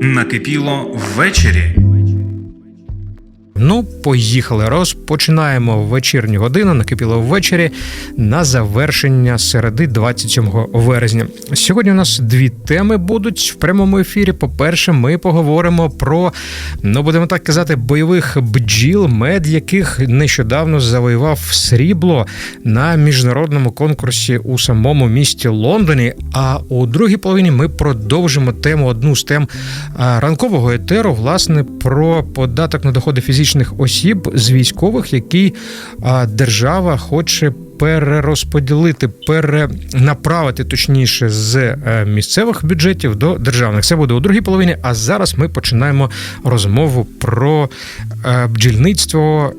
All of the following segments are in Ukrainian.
Накипіло ввечері. Ну, поїхали. Розпочинаємо вечірню годину. Накипіло ввечері на завершення середи 27 вересня. Сьогодні у нас дві теми будуть в прямому ефірі. По-перше, ми поговоримо про, ну будемо так казати, бойових бджіл, мед, яких нещодавно завоював срібло на міжнародному конкурсі у самому місті Лондоні. А у другій половині ми продовжимо тему одну з тем ранкового етеру, власне, про податок на доходи фізичних осіб з військових, а, держава хоче. Перерозподілити, перенаправити точніше з е, місцевих бюджетів до державних. Це буде у другій половині. А зараз ми починаємо розмову про е, бджільництво,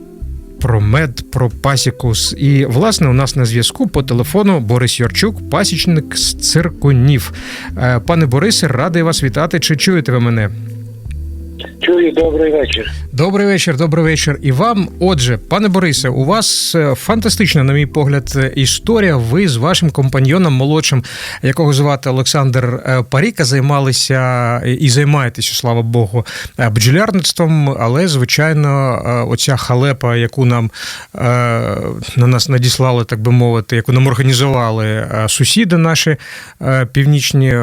про мед, про пасікус. І власне у нас на зв'язку по телефону Борис Йорчук, пасічник з циркунів. Е, Пане Борисе, радий вас вітати. Чи чуєте ви мене? Чую, добрий вечір. Добрий вечір, добрий вечір. І вам, отже, пане Борисе, у вас е, фантастична, на мій погляд, е, історія. Ви з вашим компаньйоном молодшим, якого звати Олександр е, Паріка, займалися і займаєтеся, слава Богу, бджолярництвом. Але, звичайно, оця халепа, яку нам на нас надіслали, так би мовити, яку нам організували сусіди наші північні,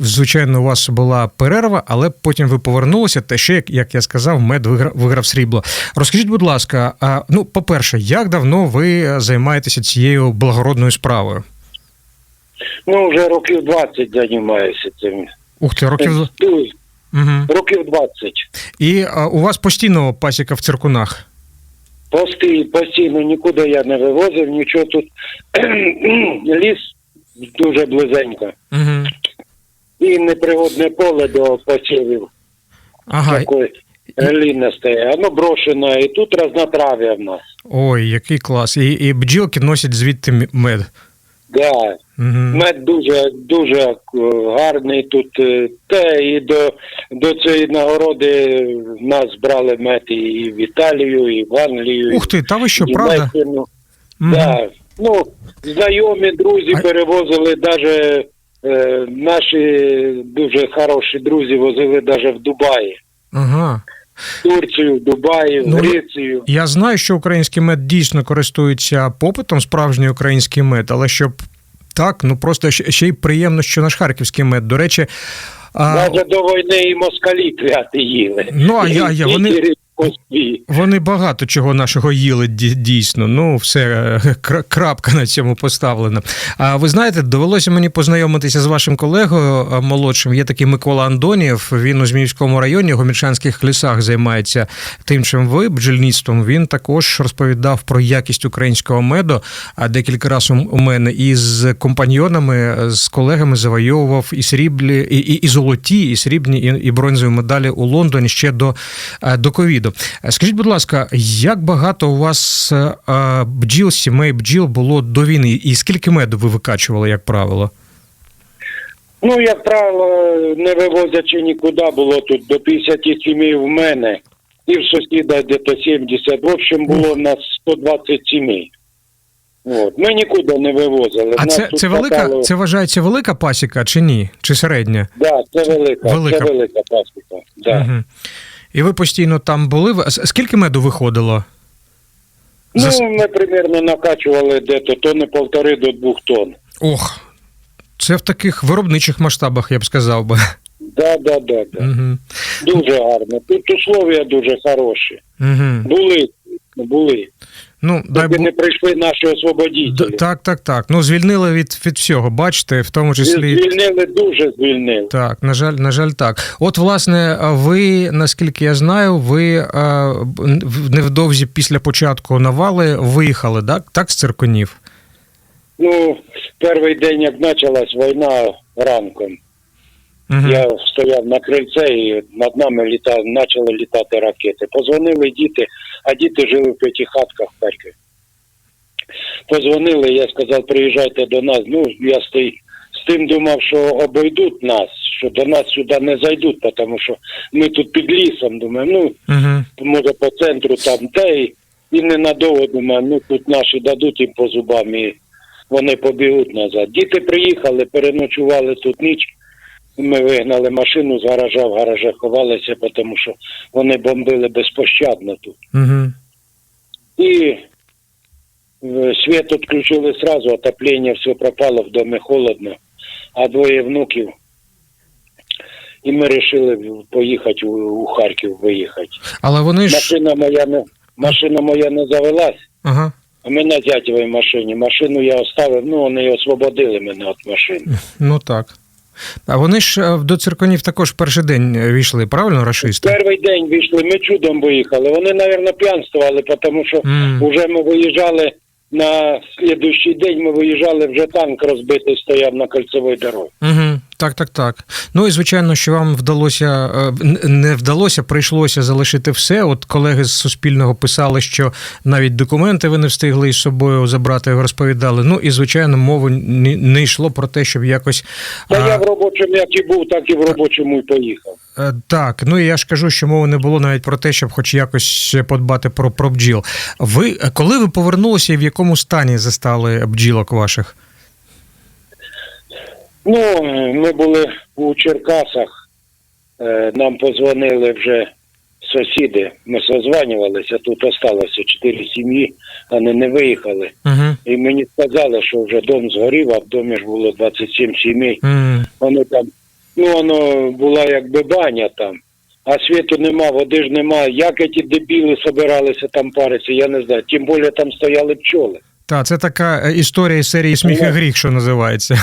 звичайно, у вас була перерва, але потім ви повернулися. Та ще, як, як я сказав, мед виграв, виграв срібло. Розкажіть, будь ласка, а, ну, по-перше, як давно ви займаєтеся цією благородною справою? Ну, вже років 20 займаюся цим. Ух ти, років. Угу. Років 20. І а, у вас постійно пасіка в циркунах. Пости, постійно нікуди я не вивозив, нічого тут. Ліс дуже близенько. Угу. І непригодне поле до посівів. Ага. Такої глинасте. Воно брошене, і тут разнотрав'я в нас. Ой, який клас. І, і бджілки носять звідти мед. Да. Угу. Мед дуже дуже е, гарний тут. е, Те і до, до цієї нагороди в нас брали мед і в Італію, і в Англію. Ух ти, та ви що, в правда? Мгм. Да. Ну, знайомі, друзі А- перевозили навіть е, наші дуже хороші друзі возили навіть в Дубаї. Ага. Турцію, в Дубаї, в Ну, Грецію. Я знаю, що український мед дійсно користується попитом, справжній український мед, але щоб так, ну просто ще ще й приємно, що наш харківський мед. До речі, а, Навіть до війни і москалі квяти їли. Ну, а я- я- вони- і Москві. Вони багато чого нашого їли дійсно. Ну, все е, крапка на цьому поставлена. А ви знаєте, довелося мені познайомитися з вашим колегою е, молодшим. Є такий Микола Андонієв. Він у Зміївському районі, в Гомільчанських лісах займається тим, чим ви бджільництвом. Він також розповідав про якість українського меду. А декілька разів у мене і з компаньйонами, з колегами завойовував і сріблі, і, і, і золоті, і срібні, і, і бронзові медалі у Лондоні ще до, е, до ковіду. Е, Скажіть, будь ласка, як багато у вас е, е, бджіл, сімей бджіл було до війни, і скільки меду ви викачували, як правило? Ну, як правило, не вивозячи нікуди, було тут до 50 сімей в мене, і в сусіда десь 70. В общем, було в нас 120 сімей. От. Ми нікуди не вивозили. А це, це велика, хватало- це вважається велика пасіка чи ні? Чи середня? Да, це велика, Велика. це велика пасіка. Да. Угу. І ви постійно там були. Скільки меду виходило? Ну, ми примерно накачували дето тони полтори до двох тонн. Ох, це в таких виробничих масштабах, я б сказав би. Да, да, да, да. Угу. Дуже гарно. Тут условия дуже хороші. Угу. Були, були. Ну, дай Бог. не прийшли наші Д- освободітелі. Так, так, так. Ну, звільнили від, від всього, бачите, в тому числі. Звільнили, дуже звільнили. Так, на жаль, на жаль, так. От, власне, ви, наскільки я знаю, ви е, в- невдовзі після початку навали виїхали, так? Так, з циркунів? Ну, перший день, як почалась війна ранком, Угу. я стояв на крильце і над нами літа, почали літати ракети. Позвонили діти, а діти жили в п'ятихатках в Харкові. Позвонили, я сказав, приїжджайте до нас. Ну, я з, той- з тим думав, що обійдуть нас, що до нас сюди не зайдуть, тому що ми тут під лісом, думаю, ну, Угу. може по центру там те, і, і ненадовго думаю, ну тут наші дадуть їм по зубам і вони побігуть назад. Діти приїхали, переночували тут ніч. Ми вигнали машину з гаража, в гаража ховалися, тому що вони бомбили безпощадно тут. Угу. І е, світ відключили сразу, отоплення, все пропало, в домі холодно, а двоє внуків. І ми вирішили поїхати у, у Харків виїхати. Але вони ж. Машина моя не машина моя не завелась, Ага. а ми на зятєвій машині. Машину я оставив, ну вони освободили мене від машини. Ну так. А вони ж е, до цирконів також перший день війшли, правильно, рашисти? Перший день війшли, ми чудом виїхали. Вони, мабуть, п'янствували, тому що mm. вже ми виїжджали на слідуючий день, ми виїжджали, вже танк розбитий стояв на кольцевій дорозі. Угу. Так, так, так. Ну і звичайно, що вам вдалося е, не вдалося, прийшлося залишити все. От колеги з Суспільного писали, що навіть документи ви не встигли із собою забрати, розповідали. Ну і звичайно, мови не, йшло про те, щоб якось. Та а, я в робочому, як і був, так і в робочому і поїхав. Е, Так, ну і я ж кажу, що мови не було навіть про те, щоб хоч якось подбати про, про бджіл. Ви коли ви повернулися і в якому стані застали бджілок ваших? Ну, ми були у Черкасах, е, нам позвонили вже сусіди, ми созванювалися, тут осталося чотири сім'ї, вони не виїхали. Угу. І мені сказали, що вже дом згорів, а в домі ж було 27 сімей. Воно там, ну воно була якби баня там, а світу нема, води ж нема. Як ті дебіли собиралися там паритися, я не знаю. Тим більше там стояли пчоли. Так, це така е, історія із серії сміх і Ну, гріх, що називається.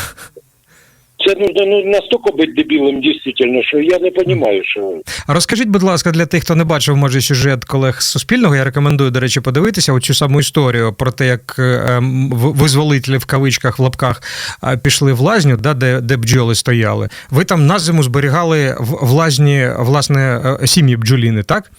Це нужно ну, настільки бути дебілом, дійсно, що я не розумію, що. Розкажіть, будь ласка, для тих, хто не бачив, може, сюжет колег з Суспільного, я рекомендую, до речі, подивитися оцю саму історію про те, як е, визволителі в кавичках, в лапках е, пішли в лазню, да, де, де бджоли стояли. Ви там на зиму зберігали в, лазні, власне, е, сім'ї бджоліни, так?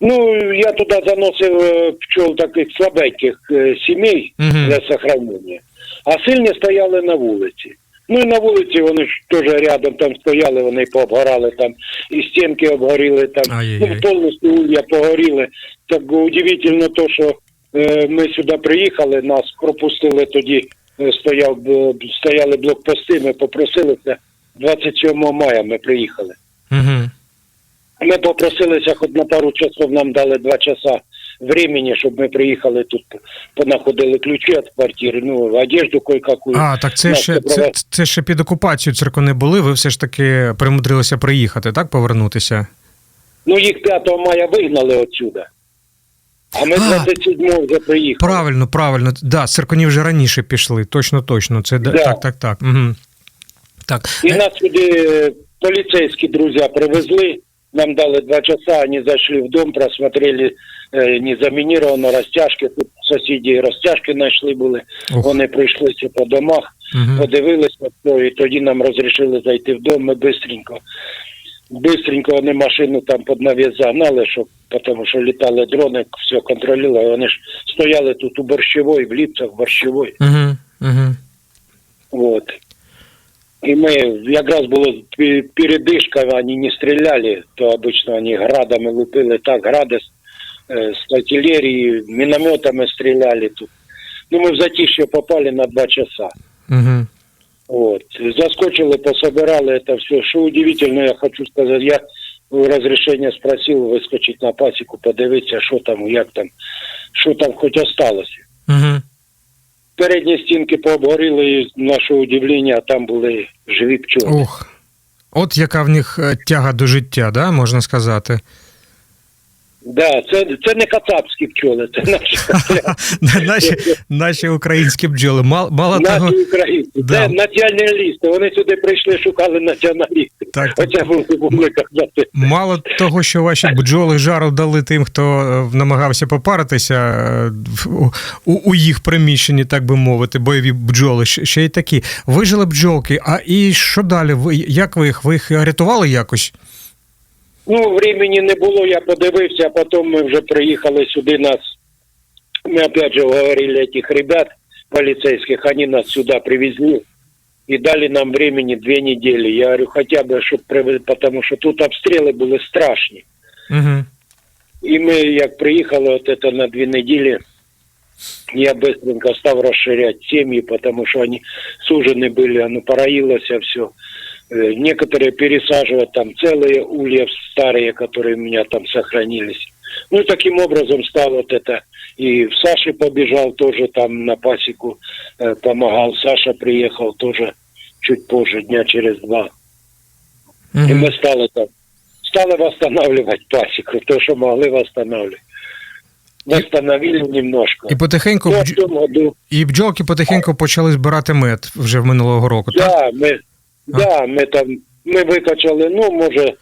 Ну, я туди заносив пчол таких слабеньких сімей Мгм. для сохранення, а сильні стояли на вулиці. Ну і на вулиці вони ж теж рядом там стояли, вони пообгорали там, і стінки обгоріли там, ну, повністю улья погоріли. Так удивительно то, що е, ми сюди приїхали, нас пропустили тоді, е, стояв, стояли блокпости, ми попросилися 27 мая ми приїхали. Угу. Ми попросилися хоч на пару часов, нам дали два часа времени, щоб ми приїхали тут, понаходили ключі від квартири, ну, одежду кое-какую. А, так це Нас ще, це, забрали. це ще під окупацією циркони були, ви все ж таки примудрилися приїхати, так? Повернутися? Ну, їх 5 мая вигнали отсюда. А ми А. 27 вже приїхали. Правильно, правильно. Да, цирконі вже раніше пішли. Точно, точно. Це да. Да. так, так, так. Угу. Так. І Е, нас сюди е, поліцейські друзі привезли, нам дали два часа, вони зайшли в дом, просмотрели е, незамініровані розтяжки, тут сусіді розтяжки знайшли були, Ох. вони прийшлися по домах, Мгм. подивилися, то, і тоді нам розрішили зайти в дом, ми бистренько. Бистренько вони машину там під навіс загнали, щоб, тому що літали дрони, все контролювали. Вони ж стояли тут у борщовій, в ліпцях борщовій. Угу. Угу. Вот. И мы, якраз було пе- передышка, они не стреляли, то обычно они градами лупили, так, грады с, э, с артиллерии, минометами стреляли тут. Ну, мы в затишье попали на два часа. Угу. Вот. Заскочили, пособирали это все. Что удивительно, я хочу сказать, я разрешение спросил выскочить на пасеку, подивитися, що там, як там, що там хоч осталося. Угу. Передні стінки пообгоріли, і, на наше удивлення, там були живі пчоли. Ох. От яка в них е, тяга до життя, да, можна сказати. Да, це, це не кацапські пчоли, це наші, наші, наші українські бджоли. Мало, мало того, наші українці. Да. Це націоналісти. Вони сюди прийшли, шукали націоналістів. Так, так. Оце були були казати. Мало того, що ваші бджоли жару дали тим, хто е, намагався попаритися е, у, у їх приміщенні, так би мовити, бойові бджоли, ще й такі. Вижили бджолки. А і що далі? Ви як ви їх? Ви їх рятували якось? Ну, времени не було, я подивився, а потім ми вже приїхали сюди нас. Ми опять же уговорили этих ребят полицейских, они нас сюда привезли. И дали нам времени две недели. Я говорю, хотя бы, чтобы привезли, потому что тут обстріли були страшні. Угу. І ми, як приїхали от это на дві неділі, я быстренько став розширяти сім'ї, тому що вони сужені були, ну, пораїлося все. э, некоторые пересаживать там целые улья старые, которые у меня там сохранились. Ну, и таким образом стал вот это. И в Саше побежал тоже там на пасеку, э, помогал. Саша приехал тоже чуть позже, дня через два. И Мгм. мы стали там, стали восстанавливать пасеку, то, что могли восстанавливать. Восстановили немножко. І потихеньку Ну, а в бдж- цьому году, і бджолки потихеньку почали збирати мед вже в минулого року, так? да, ми, да, ми там, ми викачали, ну, може,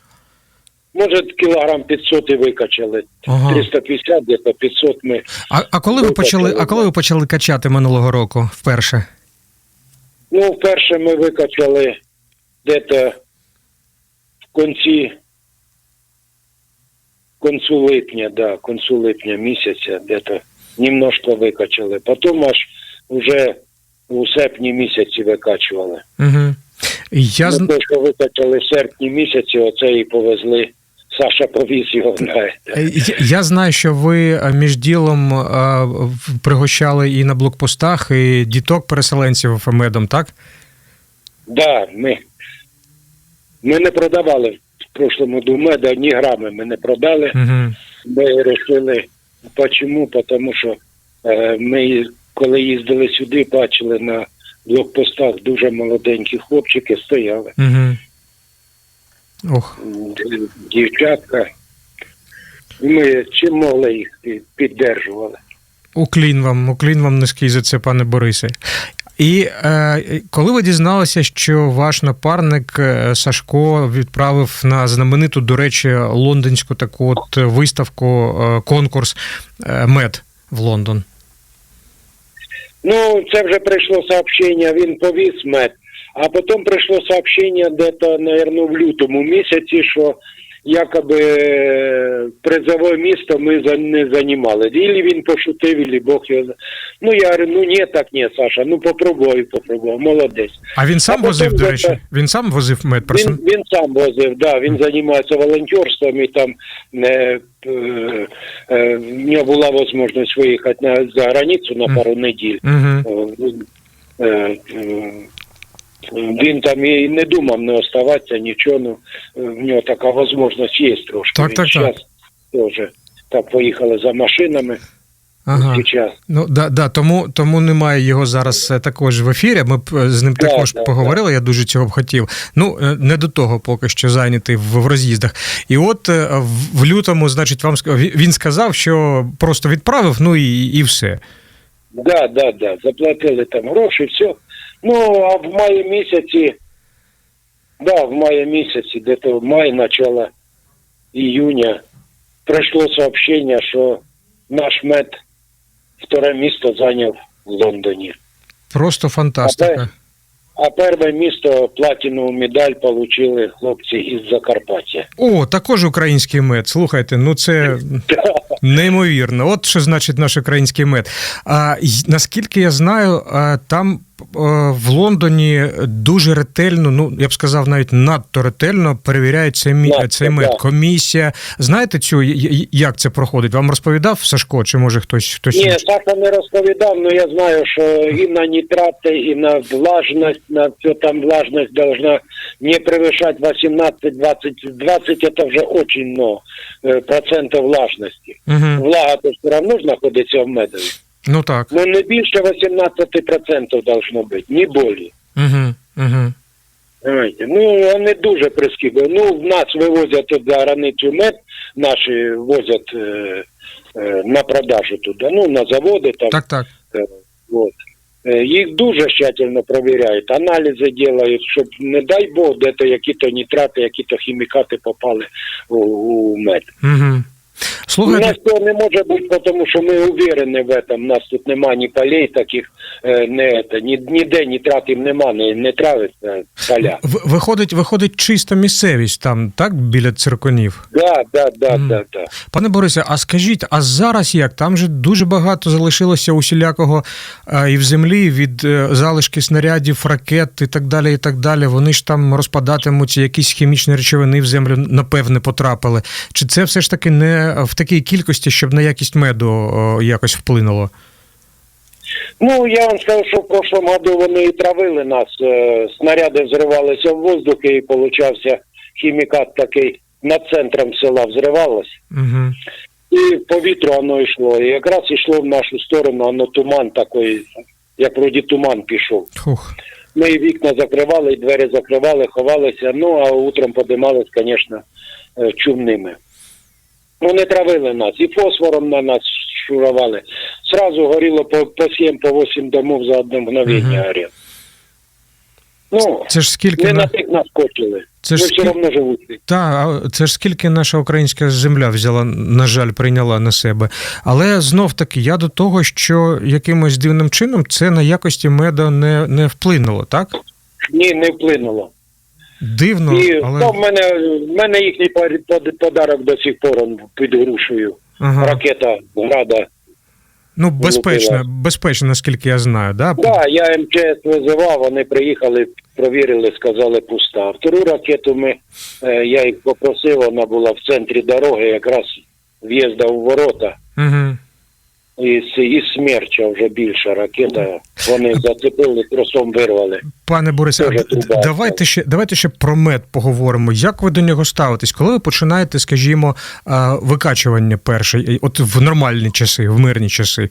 може, кілограм 500 і викачали. Ага. 350, десь 500 ми. А, а коли ви почали, а коли ви почали качати минулого року вперше? Ну, вперше ми викачали десь в кінці, концу липня, да, концу липня місяця, десь немножко викачали. Потім аж вже у серпні місяці викачували. Угу. Я, Ми те, що викачали в серпні місяці, оце і повезли. Саша повіз його, знаєте. Е, я- я знаю, що ви е, між ділом е, в- пригощали і на блокпостах, і діток переселенців медом, так? Да, ми, ми не продавали в прошлому меда, ні грами ми не продали. Угу. Ми вирішили, чому? Тому що е, ми, коли їздили сюди, бачили на блокпостах дуже молоденькі хлопчики стояли, Угу. Ох. дівчатка. Ми чим могли їх піддержували. Уклін вам, уклін вам низький за це, пане Борисе. І е, коли ви дізналися, що ваш напарник е, Сашко відправив на знамениту, до речі, лондонську таку от виставку, е, конкурс е, мед в Лондон. Ну, це вже прийшло сообщення, він повіз мед, а потім прийшло сообщення де-то, наверное, в лютому місяці, що якоби е, призове місто ми не займали. Ілі він пошутив, ілі Бог його. Ну, я говорю, ну ні, так ні, Саша, ну попробуй, попробуй, молодець. А він сам А потім возив, до речі, він сам возив мед Він, він сам возив, да, він займається волонтерством і там е, е, е, в нього була можливість виїхати на, за границю на пару неділь. Угу. Він там і не думав не оставатися, нічого. Ну, в нього така можливість є трошки. Так, Він так, так. Теж так поїхали за машинами Ага. Ну да, да, тому, тому немає його зараз е, також в ефірі. Ми б е, з ним Да, також да, поговорили. Я дуже цього б хотів. Ну е, не до того, поки що зайнятий в, в роз'їздах. І от в, лютому, значить, вам він сказав, що просто відправив, ну і, і все. Да, да, да. Заплатили там гроші, все. Ну, а в маї місяці, да, в маї місяці, де-то май, начало июня, прийшло сообщення, що наш мед вторе місто зайняв в Лондоні. Просто фантастика. А перше місто платінову медаль получили хлопці із Закарпаття. О, також український мед. Слухайте, ну це неймовірно. От що значить наш український мед. А наскільки я знаю, там в Лондоні дуже ретельно, ну я б сказав, навіть надто ретельно перевіряють цей, цей мед. Комісія. Знаєте цю як це проходить? Вам розповідав Сашко, чи може хтось хтось Ні? Саша не розповідав, але я знаю, що і на нітрати, і на влажність, на все там влажність должна не превышать 18-20. 20 это вже очень много е, процентів влажності. Угу. Влага то все равно знаходиться в медові. Ну так. Ну не більше 18% должно бути, ні болі. Угу. Угу. Знаєте, ну вони дуже прискіпливі. Ну, в нас вивозять за границю мед, наші возять е, е, на продажу туди, ну, на заводи там. Так, так. Вот. Е, Їх дуже тщательно перевіряють, аналізи роблять, щоб, не дай Бог, де-то які-то нітрати, які-то хімікати попали у, у мед. Угу. У нас цього не може бути, тому що ми уверені в этом. У нас тут нема ні полей таких, е, не, це, ні, ніде нітратів нема, не, не травиться поля. в- виходить, виходить чиста місцевість там, так, біля цирконів. Да, да, да, Мгм. да, да. Пане Борисе, а скажіть, а зараз як? Там же дуже багато залишилося усілякого а, і в землі від е, залишки снарядів, ракет і так далі. і так далі. Вони ж там розпадатимуться, якісь хімічні речовини в землю, напевне, потрапили. Чи це все ж таки не в такій кількості, щоб на якість меду якось вплинуло? Ну, я вам скажу, що в прошлом году вони і травили нас. е, Снаряди взривалися в воздух і получався хімікат такий над центром села взривалось. Угу. І по вітру воно йшло. І якраз йшло в нашу сторону, воно туман такий, як вроді туман пішов. Хух. Ми і вікна закривали, і двері закривали, ховалися. Ну, а утром подимались, звісно, е, чумними. Вони травили нас, і фосфором на нас шурували. Сразу горіло по, по 7, по 8 домов за одне мгновення Мгм. горіло. Ну, Це ж скільки не на... тих нас кочили. Це ж все скільки... одно живуть. Та, це ж скільки наша українська земля взяла, на жаль, прийняла на себе. Але знов таки, я до того, що якимось дивним чином це на якості меду не, не вплинуло, так? Ні, не вплинуло. Дивно, і але то в мене, в мене їхній подарок до сих пор під грушею. ага. Ракета града. ну безпечно, безпечно, наскільки я знаю, да? Да, я МЧС визивав, вони приїхали, провірили, сказали пуста. А втору ракету ми, е, я їх попросив, вона була в центрі дороги, якраз в'їзда у ворота. Угу. І, з- і смерча вже більша ракета. Вони зацепили, тросом вирвали. Пане Борисе, а давайте ще давайте ще про мед поговоримо. Як ви до нього ставитесь? Коли ви починаєте, скажімо, викачування перше, от в нормальні часи, в мирні часи?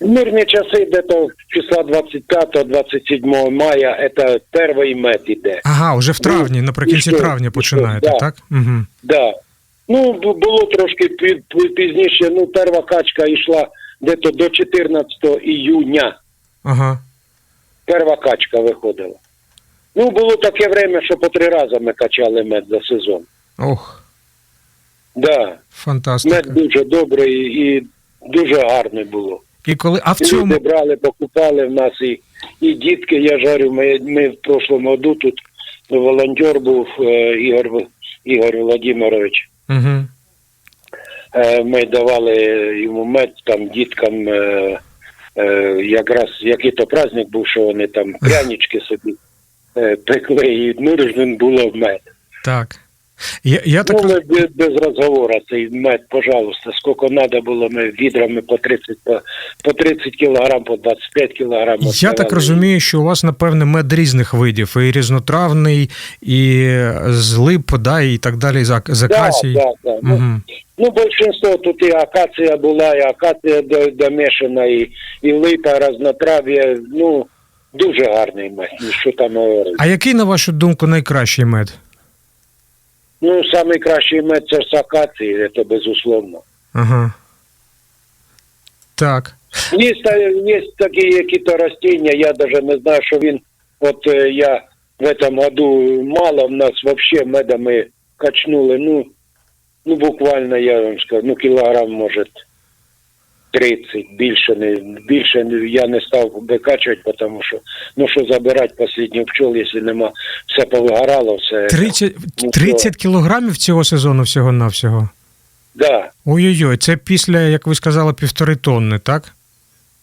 В мирні часи, де-то числа 25-27 мая, це перший мед іде. Ага, вже в травні, Ну, наприкінці і травня починаєте, Да. так? Угу. Да. Ну, було трошки пі- пі- пізніше, ну, перша качка йшла десь до 14 іюня. Ага. Перша качка виходила. Ну, було таке время, що по три рази ми качали мед за сезон. Ох, Да. фантастика. Мед дуже добрий і дуже гарний було. І коли, а в цьому Люди брали, покупали в нас і, і дітки, я жарю, ми, ми в прошлому году тут волонтер був е, Ігор, Ігор Володимирович. Е, Ми давали йому мед там діткам, е, е, якраз який то праздник був, що вони там прянички собі пекли, і нужен було в мед. так. Я, я так Ну, ми без, без розговору, цей мед, пожалуйста, скільки треба було, ми відрами по 30, по, по 30 кілограм, по 25 кілограм. Я віддавали. так розумію, що у вас, напевне, мед різних видів, і різнотравний, і з лип, да, і так далі, з з Да, да, да. Ну, Угу. Ну, большинство тут і акація була, і акація домішана, і, і липа, разнотрав'я. Ну, дуже гарний мед, ну, що там говорити. А який, на вашу думку, найкращий мед? Ну, найкращий мед це ж з акації, це безусловно. Ага. Так. Є, є такі які-то растения, я даже не знаю, що він, от е, я в этом году мало в нас вообще меда ми качнули, ну, ну буквально, я вам скажу, ну кілограм, може, 30, більше не, більше я не став викачувати, тому що, ну що забирати останній пчол, якщо нема, все повигорало, все. 30, Ну, 30 кілограмів цього сезону всього-навсього? Да, Ой-ой-ой, це після, як ви сказали, півтори тонни, так?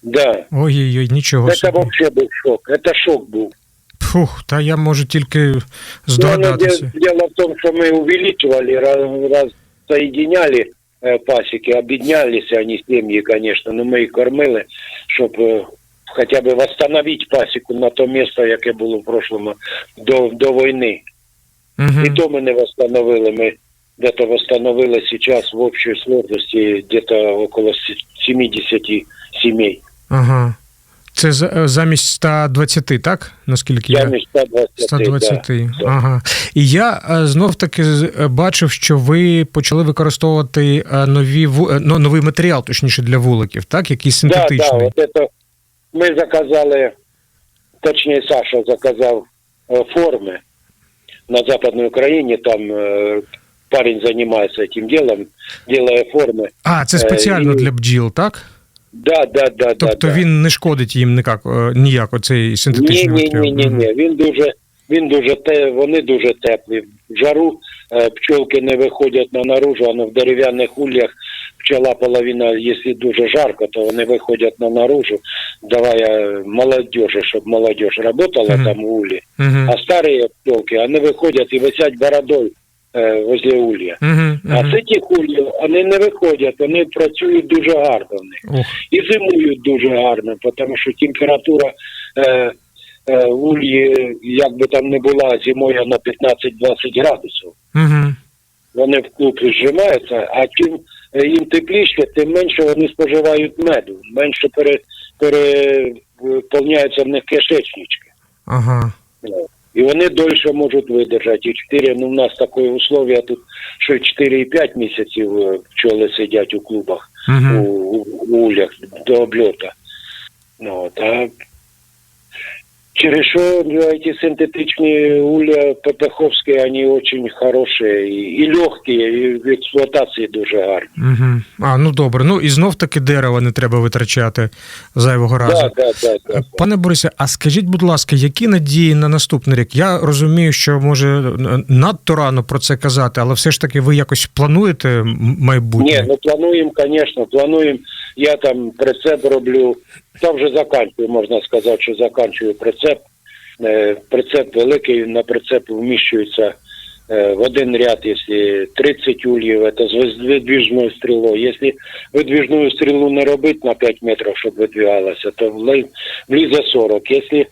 да. Ой-ой-ой, нічого Це взагалі був шок, це шок був. Фух, та я можу тільки Ну, здогадатися. дело в том, что мы увеличивали, раз, раз соединяли э, пасеки, объединялись они семьи, конечно, но мы их кормили, чтобы хотя бы восстановить пасеку на то место, яке було в прошлому до, до війни. Угу. І то ми не восстановили. Ми где-то восстановили сейчас в общей сложности где-то около с- 70 семей. Ага. Це за- е, замість 120, так? Наскільки я. Замість 120. 120. да. Ага. І я е, знов таки з- е, бачив, що ви почали використовувати е, нові ву- е, ну, новий матеріал, точніше для вуликів, так? Якийсь Да, синтетичний. да, вот это мы заказали, точнее Саша заказал э, формы на Западной Украине, там э, парень занимается этим делом, делая формы. А, це Е, спеціально і- для бджіл, так? Да, да, да, Тобто да, він не шкодить їм ніяк, е, ніяк оцей Ні, синтетичний ні, матеріал. ні, ні, Мгм. ні. Він дуже, він дуже те, вони дуже теплі. В жару е, пчелки не виходять на наружу, а на в дерев'яних ульях пчела половина, якщо дуже жарко, то вони виходять на наружу, давая молодежи, щоб молодежь работала Мгм. там в улі. Мгм. А старі пчелки, вони виходять і висять бородою е, возле улья. Угу, А це ті хулі, вони не виходять, вони працюють дуже гарно в них. Ох, І зимують дуже гарно, тому що температура е, е, ульї, як би там не була, зимою на 15-20 градусів. угу. Вони в клуб зжимаються, а чим е, їм тепліше, тим менше вони споживають меду, менше пере, переповняються в них кишечнички. Ага. І вони дольше можуть видержати. І 4, ну в нас таке условия тут, що 4,5 місяців е, пчоли сидять у клубах, у, Угу. у, у ульях до обльота. Ну, а через ну, эти синтетичные улья ППХовские, они очень хорошие и, и легкие, и в експлуатації дуже гарні. Угу. А, ну добре. Ну і знов таки дерева не треба витрачати зайвого разу. Так, так, так. Пане Борисе, а скажіть, будь ласка, які надії на наступний рік? Я розумію, що може надто рано про це казати, але все ж таки ви якось плануєте майбутнє? Ні, ну плануємо, звісно, плануємо. Я там прицеп роблю. Там вже заканчую, можна сказати, що заканчую прицеп. Е, Прицеп великий, на прицеп вміщується е, в один ряд, якщо 30 ульїв, це з видвіжною стрілою. Якщо видвіжну стрілу не робити на 5 метрів, щоб видвигалася, то влізе 40. Якщо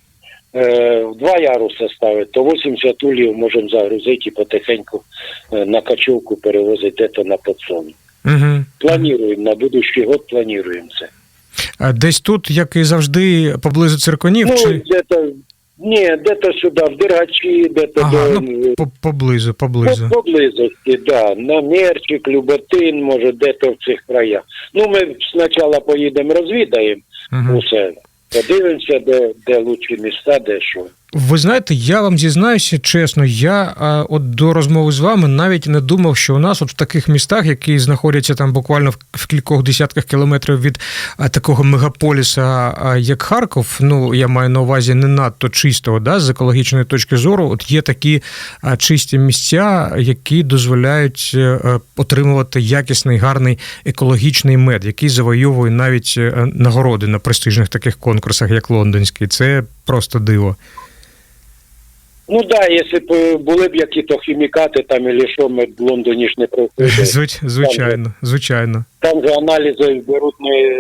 е, в два яруса ставити, то 80 ульїв можемо загрузити і потихеньку на качовку перевозити це на подсолнух. Угу. Планируем, на будущий год планируем це. А Десь тут, як і завжди, поблизу цирконів, Ну, чи где-то, не, где-то сюда, в Дергачі, где-то ага, до, ну по- поблизу, по, поблизу. поблизості, да, на Мерчик, Люботин, може, де-то в цих краях. Ну, ми спочатку поїдемо, розвідаємо Угу. усе, подивимося, де, де лучші міста, де що. Ви знаєте, я вам зізнаюся чесно, я а, от до розмови з вами навіть не думав, що у нас от в таких містах, які знаходяться там буквально в, в кількох десятках кілометрів від а, такого мегаполіса, а, як Харков, ну я маю на увазі не надто чистого, да, з екологічної точки зору, от є такі а, чисті місця, які дозволяють е, е, отримувати якісний гарний екологічний мед, який завойовує навіть е, нагороди на престижних таких конкурсах, як лондонський. Це просто диво. Ну да, якщо б е, були б які-то хімікати там, і що, ми в Лондоні ж не проходили. Звич, звичайно, звичайно. Там же аналізи беруть не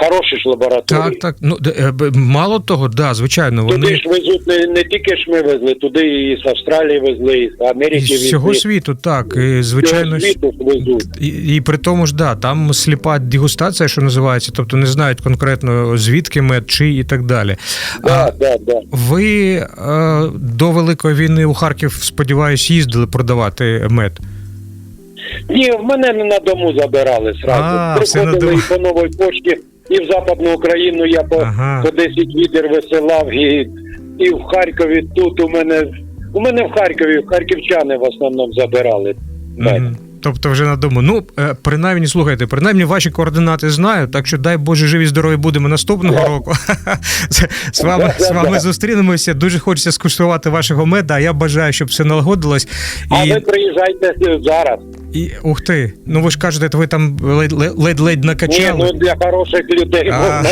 хороші ж лабораторії. Так, так. Ну е, мало того, да, звичайно, Туди вони ж везуть не, не тільки ж ми везли, туди і з Австралії везли, і з Америки із везли. всього світу, так, і, звичайно. Світу везуть. І, і при тому ж, да, там сліпа дегустація, що називається, тобто не знають конкретно звідки мед, чи і так далі. Да, А да, да. ви е, до Великої війни у Харків, сподіваюсь, їздили продавати мед. Ні, в мене не на дому забирали сразу. А, все на Приходили дому. і по новій пошті, і в Западну Україну я по, Ага. по 10 відер висилав, і, і в Харкові тут у мене. У мене в Харкові харківчани в основному забирали. Мгм. Тобто вже на дому. Ну, е, принаймні, слухайте, принаймні ваші координати знаю, так що дай Боже живі здорові будемо наступного Да. року. З- вами, з вами зустрінемося. Дуже хочеться скуштувати вашого меда. Я бажаю, щоб все налагодилось. А І, ви приїжджайте зараз. І ух ти, ну ви ж кажете, ви там ледь- ледь ледь Ні, накачали. ну для хороших людей А.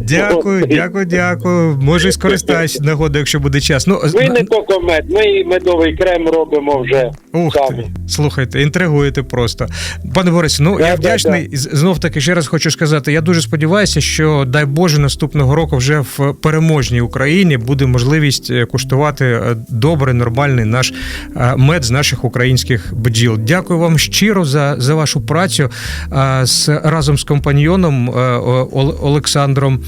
Дякую, дякую, дякую. Може, скористаюсь нагодою, якщо буде час. Ну, Ми не тільки мед, ми і медовий крем робимо вже Ух самі. ти, слухайте, інтригуєте просто. Пане Борисе, ну Да, я да, вдячний. Знов таки ще раз хочу сказати. Я дуже сподіваюся, що дай Боже наступного року вже в переможній Україні буде можливість е, куштувати е, добрий, нормальний наш е, мед з наших українських бджіл. Дякую вам щиро за, за вашу працю з разом з компаньйоном е, Ол- Олександром.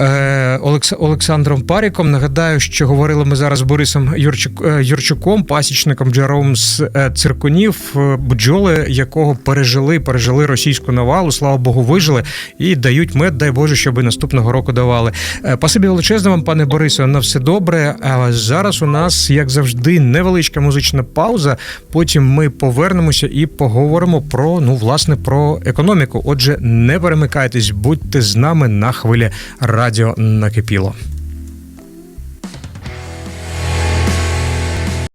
Е, Олександром Паріком. Нагадаю, що говорили ми зараз з Борисом е, Юрчуком, пасічником джером з е, циркунів, бджоли, якого пережили, пережили російську навалу. Слава Богу, вижили і дають мед. Дай Боже, щоб наступного року давали. Пасибі величезне вам, пане Борисо, на все добре. А зараз у нас, як завжди, невеличка музична пауза. Потім ми повернемося і поговоримо про ну власне про економіку. Отже, не перемикайтесь, будьте з нами на хвилі радіо накипіло.